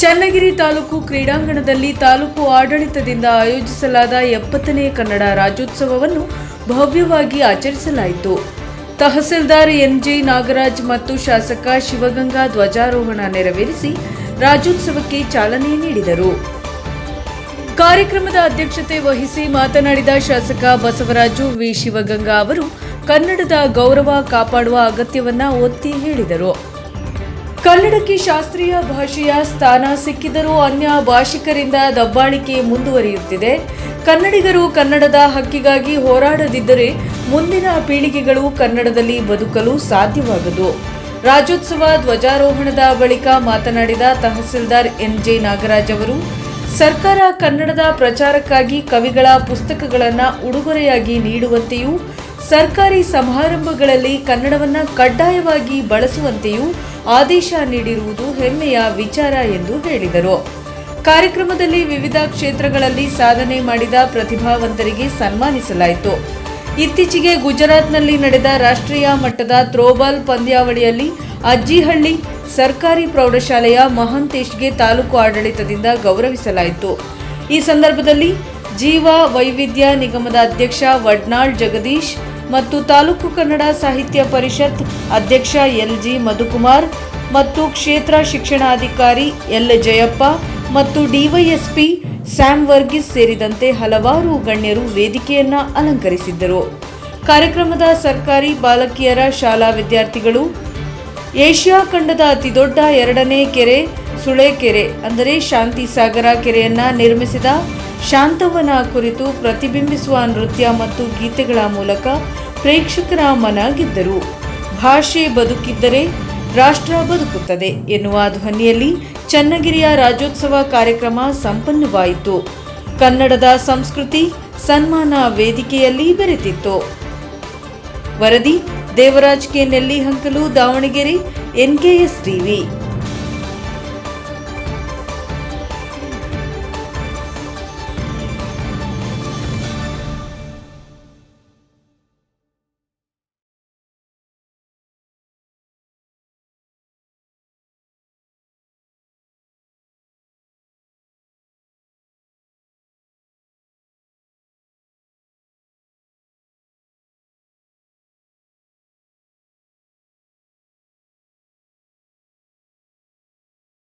ಚನ್ನಗಿರಿ ತಾಲೂಕು ಕ್ರೀಡಾಂಗಣದಲ್ಲಿ ತಾಲೂಕು ಆಡಳಿತದಿಂದ ಆಯೋಜಿಸಲಾದ ಎಪ್ಪತ್ತನೇ ಕನ್ನಡ ರಾಜ್ಯೋತ್ಸವವನ್ನು ಭವ್ಯವಾಗಿ ಆಚರಿಸಲಾಯಿತು. ತಹಸೀಲ್ದಾರ್ ಎನ್ಜಿ ನಾಗರಾಜ್ ಮತ್ತು ಶಾಸಕ ಶಿವಗಂಗಾ ಧ್ವಜಾರೋಹಣ ನೆರವೇರಿಸಿ ರಾಜ್ಯೋತ್ಸವಕ್ಕೆ ಚಾಲನೆ ನೀಡಿದರು. ಕಾರ್ಯಕ್ರಮದ ಅಧ್ಯಕ್ಷತೆ ವಹಿಸಿ ಮಾತನಾಡಿದ ಶಾಸಕ ಬಸವರಾಜು ವಿ. ಶಿವಗಂಗಾ ಅವರು, ಕನ್ನಡದ ಗೌರವ ಕಾಪಾಡುವ ಅಗತ್ಯವನ್ನ ಒತ್ತಿ ಹೇಳಿದರು. ಕನ್ನಡಕ್ಕೆ ಶಾಸ್ತ್ರೀಯ ಭಾಷೆಯ ಸ್ಥಾನ ಸಿಕ್ಕಿದರೂ ಅನ್ಯ ಭಾಷಿಕರಿಂದ ದಬ್ಬಾಳಿಕೆ ಮುಂದುವರಿಯುತ್ತಿದೆ. ಕನ್ನಡಿಗರು ಕನ್ನಡದ ಹಕ್ಕಿಗಾಗಿ ಹೋರಾಡದಿದ್ದರೆ ಮುಂದಿನ ಪೀಳಿಗೆಗಳು ಕನ್ನಡದಲ್ಲಿ ಬದುಕಲು ಸಾಧ್ಯವಾಗದು. ರಾಜ್ಯೋತ್ಸವ ಧ್ವಜಾರೋಹಣದ ಬಳಿಕ ಮಾತನಾಡಿದ ತಹಸೀಲ್ದಾರ್ ಎನ್ಜೆ ನಾಗರಾಜ್ ಅವರು, ಸರ್ಕಾರ ಕನ್ನಡದ ಪ್ರಚಾರಕ್ಕಾಗಿ ಕವಿಗಳ ಪುಸ್ತಕಗಳನ್ನು ಉಡುಗೊರೆಯಾಗಿ ನೀಡುವಂತೆಯೂ ಸರ್ಕಾರಿ ಸಮಾರಂಭಗಳಲ್ಲಿ ಕನ್ನಡವನ್ನ ಕಡ್ಡಾಯವಾಗಿ ಬಳಸುವಂತೆಯೂ ಆದೇಶ ನೀಡಿರುವುದು ಹೆಮ್ಮೆಯ ವಿಚಾರ ಎಂದು ಹೇಳಿದರು. ಕಾರ್ಯಕ್ರಮದಲ್ಲಿ ವಿವಿಧ ಕ್ಷೇತ್ರಗಳಲ್ಲಿ ಸಾಧನೆ ಮಾಡಿದ ಪ್ರತಿಭಾವಂತರಿಗೆ ಸನ್ಮಾನಿಸಲಾಯಿತು. ಇತ್ತೀಚೆಗೆ ಗುಜರಾತ್ನಲ್ಲಿ ನಡೆದ ರಾಷ್ಟ್ರೀಯ ಮಟ್ಟದ ಥ್ರೋಬಾಲ್ ಪಂದ್ಯಾವಳಿಯಲ್ಲಿ ಅಜ್ಜಿಹಳ್ಳಿ ಸರ್ಕಾರಿ ಪ್ರೌಢಶಾಲೆಯ ಮಹಂತೇಶ್ಗೆ ತಾಲೂಕು ಆಡಳಿತದಿಂದ ಗೌರವಿಸಲಾಯಿತು. ಈ ಸಂದರ್ಭದಲ್ಲಿ ಜೀವ ವೈವಿಧ್ಯ ನಿಗಮದ ಅಧ್ಯಕ್ಷ ವಡ್ನಾಳ್ ಜಗದೀಶ್ ಮತ್ತು ತಾಲೂಕು ಕನ್ನಡ ಸಾಹಿತ್ಯ ಪರಿಷತ್ ಅಧ್ಯಕ್ಷ ಎಲ್ ಜಿ ಮಧುಕುಮಾರ್ ಮತ್ತು ಕ್ಷೇತ್ರ ಶಿಕ್ಷಣಾಧಿಕಾರಿ ಎಲ್ ಜಯಪ್ಪ ಮತ್ತು ಡಿವೈಎಸ್ಪಿ ಸ್ಯಾಮ್ ವರ್ಗೀಸ್ ಸೇರಿದಂತೆ ಹಲವಾರು ಗಣ್ಯರು ವೇದಿಕೆಯನ್ನ ಅಲಂಕರಿಸಿದ್ದರು. ಕಾರ್ಯಕ್ರಮದ ಸರ್ಕಾರಿ ಬಾಲಕಿಯರ ಶಾಲಾ ವಿದ್ಯಾರ್ಥಿಗಳು, ಏಷ್ಯಾ ಖಂಡದ ಅತಿದೊಡ್ಡ ಎರಡನೇ ಕೆರೆ ಸುಳೆಕೆರೆ ಅಂದರೆ ಶಾಂತಿ ಸಾಗರ ಕೆರೆಯನ್ನ ನಿರ್ಮಿಸಿದ ಶಾಂತವನ ಕುರಿತು ಪ್ರತಿಬಿಂಬಿಸುವ ನೃತ್ಯ ಮತ್ತು ಗೀತೆಗಳ ಮೂಲಕ ಪ್ರೇಕ್ಷಕರ ಮನ ಗೆದ್ದರು. ಭಾಷೆ ಬದುಕಿದ್ದರೆ ರಾಷ್ಟ್ರ ಬದುಕುತ್ತದೆ ಎನ್ನುವ ಧ್ವನಿಯಲ್ಲಿ ಚನ್ನಗಿರಿಯ ರಾಜ್ಯೋತ್ಸವ ಕಾರ್ಯಕ್ರಮ ಸಂಪನ್ನವಾಯಿತು. ಕನ್ನಡದ ಸಂಸ್ಕೃತಿ ಸನ್ಮಾನ ವೇದಿಕೆಯಲ್ಲಿ ಬೆರೆತಿತ್ತು. ವರದಿ Devaraj K. Nellihankalu Davangere NKS TV